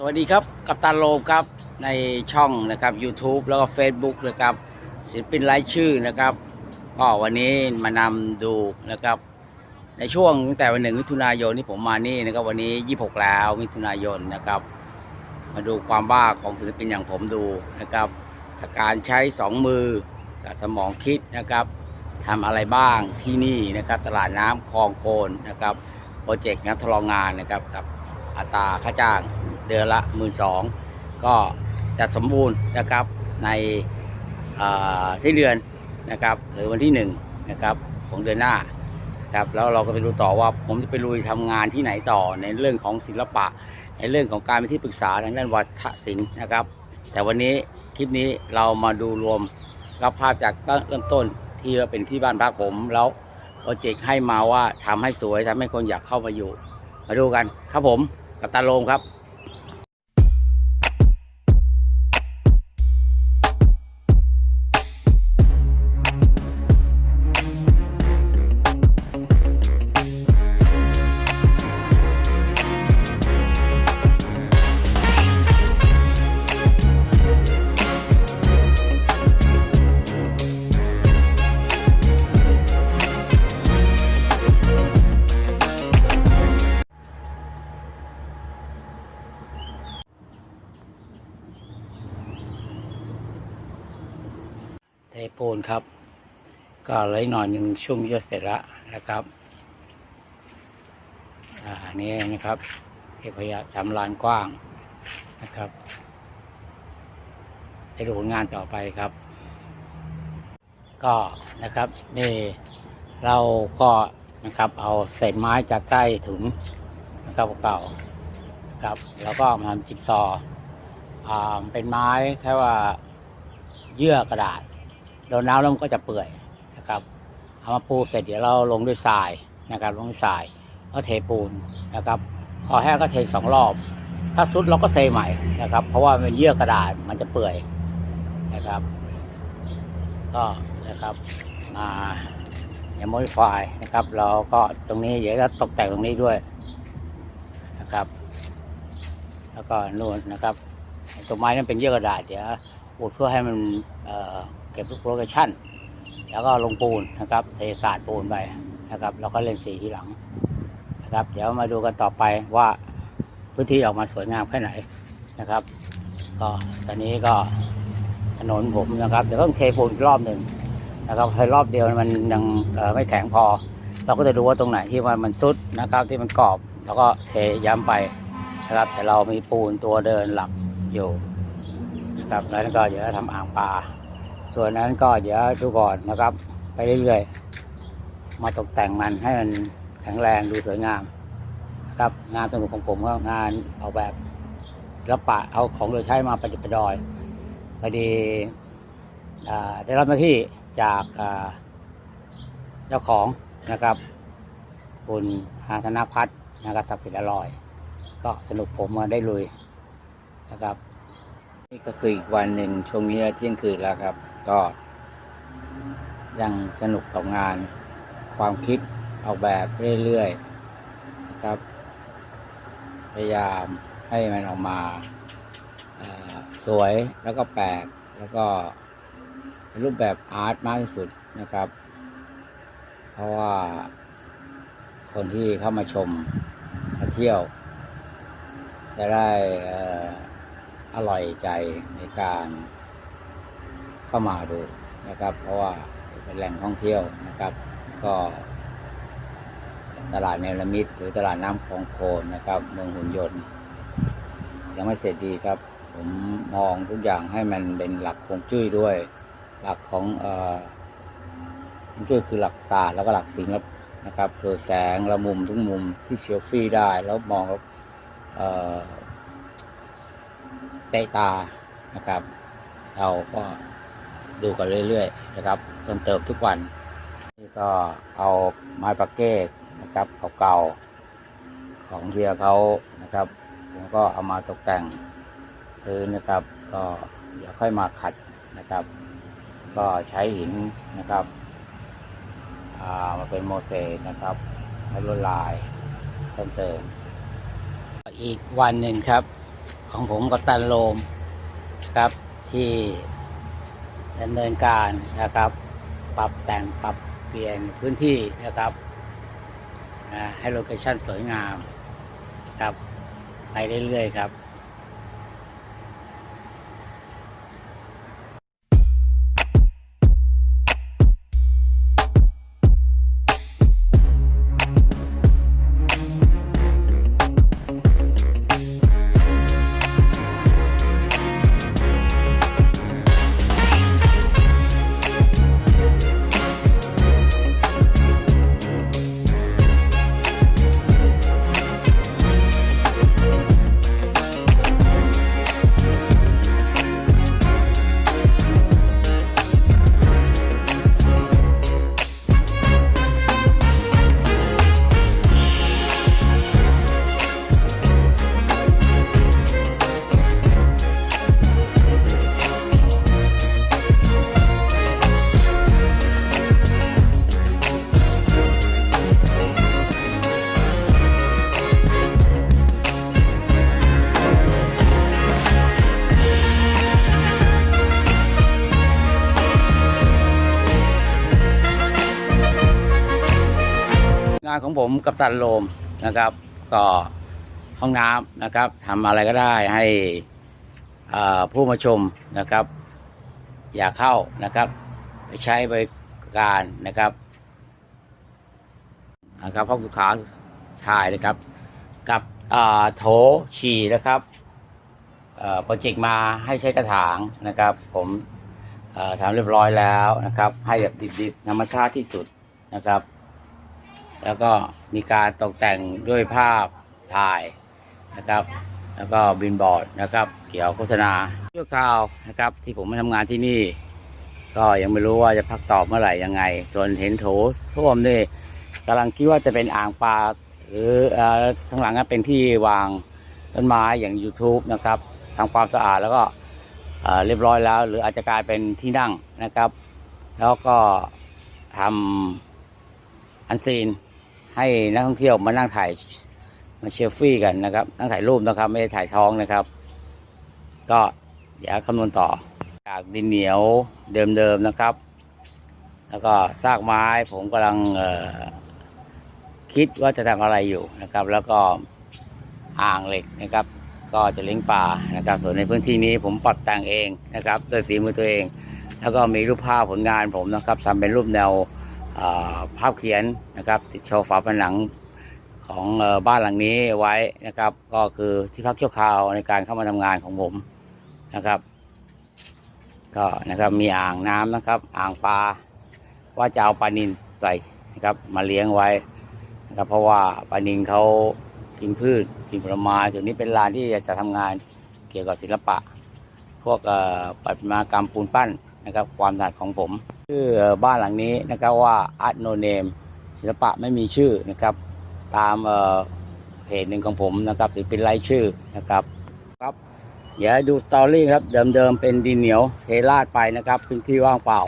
สวัสดีครับกัปตันโลมครับในช่องนะครับ YouTube แล้วก็ Facebook นะครับศิลปินรายชื่อนะครับก็วันนี้มานำดูนะครับ ในช่วงตั้งแต่วันหนึ่งมิถุนายนที่ผมมานี่นะครับวันนี้ 26 แล้วมิถุนายนนะครับ มาดูความบ้าของศิลปินอย่างผมดูนะครับการใช้สองมือกับสมองคิดนะครับทำอะไรบ้างที่นี่นะครับตลาดน้ำคลองโคนนะครับโปรเจกต์นักทดลองงานนะครับกับอัตราค่าจ้าง เดือนละหมื่นสองก็จะสมบูรณ์นะครับในเอ่อที่เดือนนะครับ หรือวันที่หนึ่งนะครับของเดือนหน้าครับแล้วเราก็ไปดูต่อว่าผมจะไปลุยทำงานที่ไหนต่อในเรื่องของศิลปะ ในเรื่องของการเป็นที่ปรึกษาทางด้านวัฒนศิลป์นะครับ แต่วันนี้คลิปนี้เรามาดูรวมกับภาพจากเริ่มต้นที่เป็นที่บ้านพักผมแล้วโปรเจกต์ให้มาว่าทำให้สวยทำให้คนอยากเข้ามาอยู่ มาดูกันครับผมกับตาโลมครับ นครับ ก็เลยหน่อยหนึ่งชุ่มจะเสร็จล้วนะครับอ่านี่นะครับเอกพยาทำลานกว้างนะครับไปดูผลงานต่อไปครับ ก็นะครับนี่เราก็นะครับเอาเศษไม้จากใต้ถุงนะครับเก่าครับ แล้วก็มาทำจิ๊กซออ่าเป็นไม้แค่ว่าเยื่อกระดาษ โดนน้ำแล้วมันก็จะเปื่อยนะครับเอามาปูเสร็จเดี๋ยวเราลงด้วยทรายนะครับ ลงด้วยทรายก็เทปูนนะครับพอแห้งก็เทสองรอบ ถ้าสุดเราก็เซใหม่นะครับ เพราะว่ามันเยื่อกระดาษมันจะเปื่อยนะครับ ก็นะครับมาอย่า modify นะครับ เราก็ตรงนี้เดี๋ยวจะตกแต่งตรงนี้ด้วยนะครับ แล้วก็นู่นนะครับ ตัวไม้นั้นเป็นเยื่อกระดาษเดี๋ยวอุดเพื่อให้มันเก็บลูกโปรเกชั่นแล้วก็ลงปูนนะครับ เทสาดปูนไปนะครับ แล้วก็เล่นสีทีหลังนะครับ เดี๋ยวมาดูกันต่อไปว่าพื้นที่ออกมาสวยงามแค่ไหนนะครับ ก็ตอนนี้ก็ถนนผมนะครับเดี๋ยวต้องเทปูนรอบหนึ่งนะครับให้รอบเดียวมันยังไม่แข็งพอ เราก็จะดูว่าตรงไหนที่มันมันซุดนะครับ ที่มันกรอบ แล้วก็เทย้ำไปนะครับ แต่เรามีปูนตัวเดินหลักอยู่นะครับแล้วก็เดี๋ยวทำอ่างปลา ส่วนนั้นก็เดี๋ยวดูก่อนนะครับ ไปเรื่อยๆ มาตกแต่งมันให้มันแข็งแรงดูสวยงามนะครับงานสนุกของผมก็งานออกแบบศิลปะเอาของเหลือใช้มาประดิษฐ์ประดอยพอดีได้รับหน้าที่จากเจ้าของนะครับ คุณหาธนพัฒน์นะครับศักดิ์สิทธิ์อร่อย ก็สนุกผมมาได้ลุยนะครับ นี่ก็คืออีกวันหนึ่งช่วงนี้เที่ยงคืนแล้วครับ ก็ยังสนุกกับงานความคิดออกแบบเรื่อยๆครับ พยายามให้มันออกมาสวยแล้วก็แปลกแล้วก็เป็นรูปแบบอาร์ตมากที่สุดนะครับ เพราะว่าคนที่เข้ามาชมมาเที่ยว จะได้อร่อยใจในการ เข้ามาดูนะครับ เพราะว่าเป็นแหล่งท่องเที่ยวนะครับ ก็ตลาดเนรมิตหรือตลาดน้ำคลองโคนนะครับ เมืองหุ่นยนต์ ยังไม่เสร็จดีครับ ผมมองทุกอย่างให้มันเป็นหลักคงจุ้ยด้วย หลักของเอ่อคงจุ้ยคือหลักศาสตร์แล้วก็หลักศิลป์นะครับคือแสงละมุมทุกมุมที่เชียวฟี่ได้ แล้วมองแล้วเอ่อเตะตานะครับ เราก็ ดูกันเรื่อยๆนะครับเพิ่มเติมทุกวันนี่ก็เอาไม้ปาเก้นะครับเก่าๆของเฮียเขานะครับผมก็เอามาตกแต่งพื้นนะครับ ก็เดี๋ยวค่อยมาขัดนะครับ ก็ใช้หินนะครับามาเป็นโมเสกนะครับให้ลวดลายเพิ่มเติม อีกวันหนึ่งครับ ของผมกับตันโลมครับที่ ดำเนินการนะครับ ปรับแต่งปรับเปลี่ยนพื้นที่นะครับให้โลเคชั่นสวยงามครับไปเรื่อยๆครับ ของผมกับตันโลมนะครับ ก็ห้องน้ำนะครับทำอะไรก็ได้ให้ผู้มาชมนะครับ อยากเข้านะครับไปใช้บริการนะครับนะครับห้องสุขาชายนะครับ กับโถฉี่นะครับโปรเจกต์มาให้ใช้กระถางนะครับ ผมทำเรียบร้อยแล้วนะครับ ให้แบบดิบๆธรรมชาติที่สุดนะครับ แล้วก็มีการตกแต่งด้วยภาพถ่ายนะครับ แล้วก็บินบอร์ดนะครับ เกี่ยวโฆษณาชั่วคราวนะครับ ที่ผมมาทำงานที่นี่ ก็ยังไม่รู้ว่าจะพักตอบเมื่อไหร่ยังไง ส่วนเห็นโถส้วมนี่กำลังคิดว่าจะเป็นอ่างปลาหรือเออข้างหลังก็เป็นที่วางต้นไม้อย่าง YouTube นะครับทำความสะอาดแล้วก็เรียบร้อยแล้ว หรืออาจจะกลายเป็นที่นั่งนะครับ แล้วก็ทำอันซีน ให้นักท่องเที่ยวมานั่งถ่ายมาเชลฟี่กันนะครับ นั่งถ่ายรูปนะครับ ไม่ได้ถ่ายท้องนะครับ ก็เดี๋ยวคำนวณต่อ จากดินเหนียวเดิมๆนะครับ แล้วก็ซากไม้ผมกำลังเอคิดว่าจะทำอะไรอยู่นะครับ แล้วก็อ่างเหล็กนะครับ ก็จะเลี้ยงปลานะครับ ส่วนในพื้นที่นี้ผมปรับแต่งเองนะครับด้วยฝีมือตัวเอง แล้วก็มีรูปภาพผลงานผมนะครับทำเป็นรูปแนว ภาพเขียนนะครับติดโชว์ฝาผนังของบ้านหลังนี้ไว้นะครับ ก็คือที่พักชั่วคราวในการเข้ามาทำงานของผมนะครับ ก็นะครับมีอ่างน้ำนะครับ อ่างปลาว่าจะเอาปลานินใส่นะครับ มาเลี้ยงไว้นะครับ เพราะว่าปลานินเขากินพืชกินผลไม้ส่วนนี้เป็นลานที่จะทำงานเกี่ยวกับศิลปะ พวกประติมากรรมปูนปั้นนะครับ ความถนัดของผม ชื่อบ้านหลังนี้นะครับว่า Art No Name ศิลปะไม่มีชื่อนะครับ ตามเพจหนึ่งของผมนะครับศิลปินไร้ชื่อนะครับครับเดี๋ยวดูสตอรี่ครับเดิมๆเป็นดินเหนียวเทราดไปนะครับพื้นที่ว่างเปล่า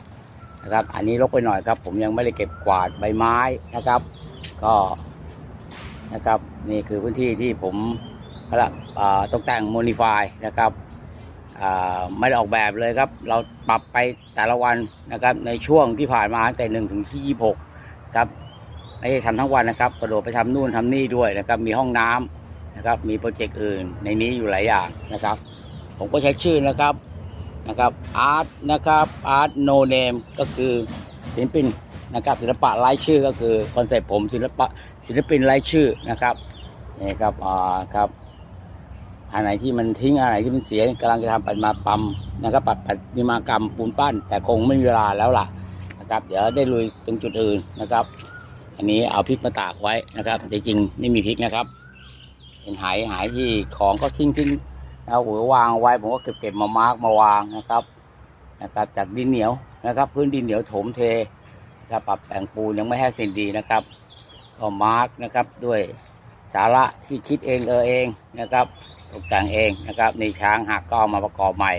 นะครับ อันนี้ลกไปหน่อยครับ ผมยังไม่ได้เก็บกวาดใบไม้นะครับ ก็นะครับนี่คือพื้นที่ที่ผมกำลังอ่าตกแต่งโมดิฟายนะครับ ไม่ได้ออกแบบเลยครับ เราปรับไปแต่ละวันนะครับ ในช่วงที่ผ่านมาตั้งแต่หนึ่งถึงที่ยี่หกครับไม่ได้ทำทั้งวันนะครับ กระโดดไปทำนู่นทำนี่ด้วยนะครับ มีห้องน้ำนะครับ มีโปรเจกต์อื่นในนี้อยู่หลายอย่างนะครับ ผมก็ใช้ชื่อนะครับนะครับอาร์ตนะครับอาร์ตโนเนมก็คือศิลปินนะครับศิลปะไร้ชื่อก็คือคอนเซ็ปต์ผมศิลปะศิลปินไร้ชื่อนะครับนี่ครับอ่าครับ อันไหนที่มันทิ้งอันไหนที่มันเสียกำลังจะทำปฏิมาปั๊มนะครับปฏิมากรรมปูนปั้น แต่คงไม่มีเวลาแล้วล่ะนะครับ เดี๋ยวได้ลุยตรงจุดอื่นนะครับ อันนี้เอาพริกมาตากไว้นะครับแต่จริงไม่มีพริกนะครับ เป็นหายหายที่ของก็ทิ้งทิ้งเอาหัววางไว้ผมก็เก็บเก็บมามาร์กมาวางนะครับนะครับจากดินเหนียวนะครับ พื้นดินเหนียวถมเทนะครับปรับแต่งปูนยังไม่แห้งเส้นดีนะครับก็มาร์กนะครับด้วย สาระที่คิดเองเออเองนะครับตกแต่งเองนะครับในช้างหักก็เอามาประกอบใหม่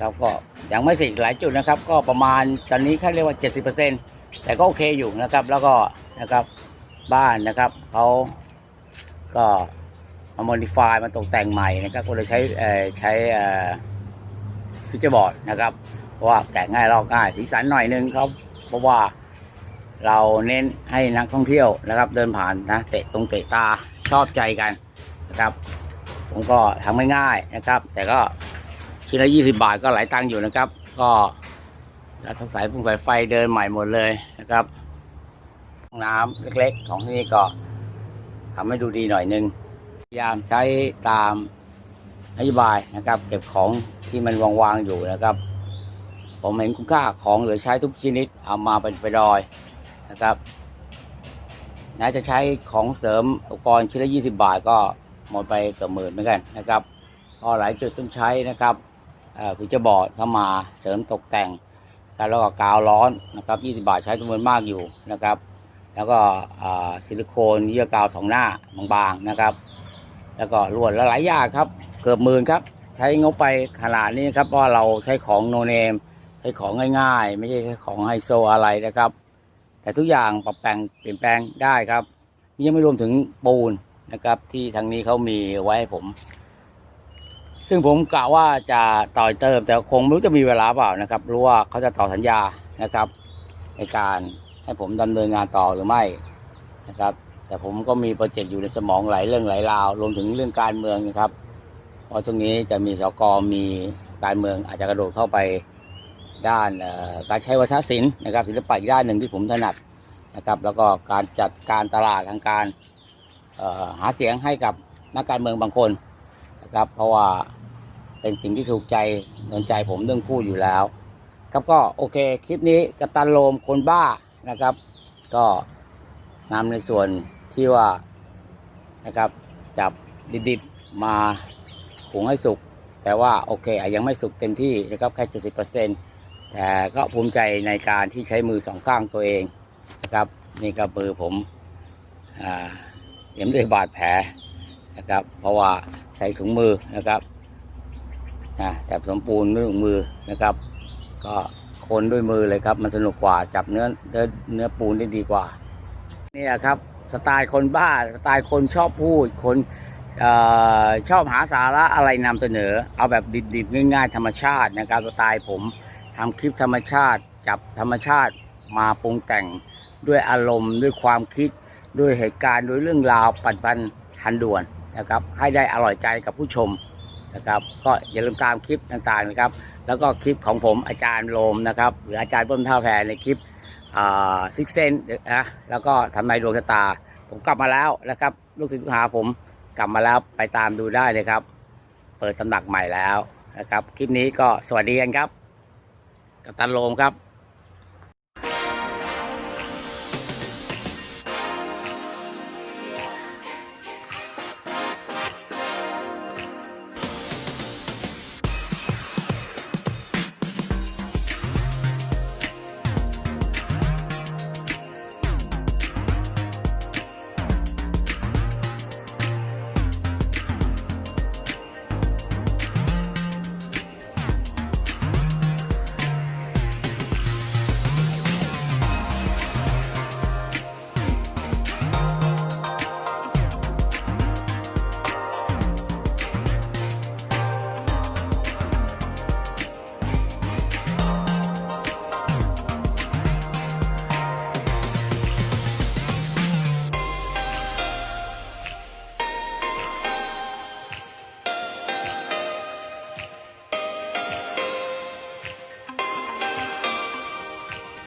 ครับก็ยังไม่เสร็จหลายจุดนะครับ ก็ประมาณตอนนี้แค่เรียกว่า 70%แต่ก็โอเคอยู่นะครับ แล้วก็นะครับบ้านนะครับเขาก็มาโมดิฟายมาตกแต่งใหม่นะครับก็เลยใช้ใช้เอ่อฟิชเจอร์บอร์ดนะครับเพราะว่าแกะง่ายลอกง่ายสีสันหน่อยนึงครับเพราะว่า เราเน้นให้นักท่องเที่ยวนะครับ เดินผ่านนะเตะตรงเตะตาชอบใจกันนะครับผมก็ทำง่ายๆนะครับ แต่ก็ชิ้นละยี่สิบาทก็หลายตังค์อยู่นะครับ ก็แล้วสายพุ่งสายไฟเดินใหม่หมดเลยนะครับห้องน้ำเล็กๆ ของที่นี่ก็ทำให้ดูดีหน่อยนึงพยายามใช้ตามนโยบายนะครับ เก็บของที่มันวางๆอยู่นะครับ ผมเห็นคุณค่าของเหลือใช้ทุกชนิดเอามาเป็นไปดอย นะครับน่าจะใช้ของเสริมอุปกรณ์ชิ้นละ20บาทก็หมดไปเกือบหมื่นเหมือนกันนะครับก็หลายจุดต้องใช้นะครับฟิวเจอร์บอร์ดเข้ามาเสริมตกแต่งแล้วก็กาวร้อนนะครับ20บาทใช้จำนวนมากอยู่นะครับ แล้วก็ซิลิโคนเยื่อกาวสองหน้าบางๆนะครับ แล้วก็ลวดและหลายอย่างครับ เกือบหมื่นครับ ใช้งบไปขนาดนี้นครับเพราะว่าเราใช้ของโนเนมใช้ของง่ายๆ ไม่ใช่ใช้ของไฮโซอะไรนะครับ แต่ทุกอย่างปรับแต่งเปลี่ยนแปลงได้ครับนี่ยังไม่รวมถึงปูนนะครับ ที่ทางนี้เขามีไว้ให้ผม ซึ่งผมกะว่าจะต่อยเติม แต่คงไม่รู้จะมีเวลาเปล่านะครับรู้ว่าเขาจะต่อสัญญานะครับ ในการให้ผมดำเนินงานต่อหรือไม่นะครับ แต่ผมก็มีโปรเจกต์อยู่ในสมองหลายเรื่องหลายราวรวมถึงเรื่องการเมืองนะครับเพราะช่วงนี้จะมีสกมีการเมืองอาจจะกระโดดเข้าไป ด้านการใช้วัฒนศิลป์นะครับศิลปะอีกด้านหนึ่งที่ผมถนัดนะครับ แล้วก็การจัดการตลาดทางการหาเสียงให้กับนักการเมืองบางคนนะครับ เพราะว่าเป็นสิ่งที่ถูกใจสนใจผมเรื่องพูดอยู่แล้ว ครับก็โอเคคลิปนี้กัปตันโลมคนบ้านะครับ ก็นำในส่วนที่ว่านะครับจับดิบๆมาหุงให้สุก แต่ว่าโอเคอะยังไม่สุกเต็มที่นะครับแค่เจ็ดสิบเปอร์เซ็น แต่ก็ภูมิใจในการที่ใช้มือสองข้างตัวเองนะครับ นี่ก็มือผมเย็บด้วยบาดแผลนะครับ เพราะว่าใช้ถุงมือนะครับแต่สมปูนด้วยถุงมือนะครับ ก็คนด้วยมือเลยครับ มันสนุกกว่าจับเนื้อเนื้อเนื้อปูนได้ดีกว่า นี่แหละครับสไตล์คนบ้าสไตล์คนชอบพูดคนอชอบหาสาระอะไรนำเสนอ เอาแบบดิบๆง่ายๆธรรมชาตินะครับสไตล์ผม ทำคลิปธรรมชาติ จับธรรมชาติมาปรุงแต่งด้วยอารมณ์ด้วยความคิดด้วยเหตุการณ์ด้วยเรื่องราวปัจจุบันทันด่วนนะครับ ให้ได้อร่อยใจกับผู้ชมนะครับ ก็อย่าลืมตามคลิปต่างๆนะครับ แล้วก็คลิปของผมอาจารย์โลมนะครับ หรืออาจารย์เบิ้มท่าแพรในคลิปซิกเซนนะแล้วก็ทำนายดวงชะตา ผมกลับมาแล้วนะครับ ลูกศิษย์ลูกหาผมกลับมาแล้วไปตามดูได้เลยครับ เปิดตำหนักใหม่แล้วนะครับ คลิปนี้ก็สวัสดีกันครับ กัปตันโลมครับ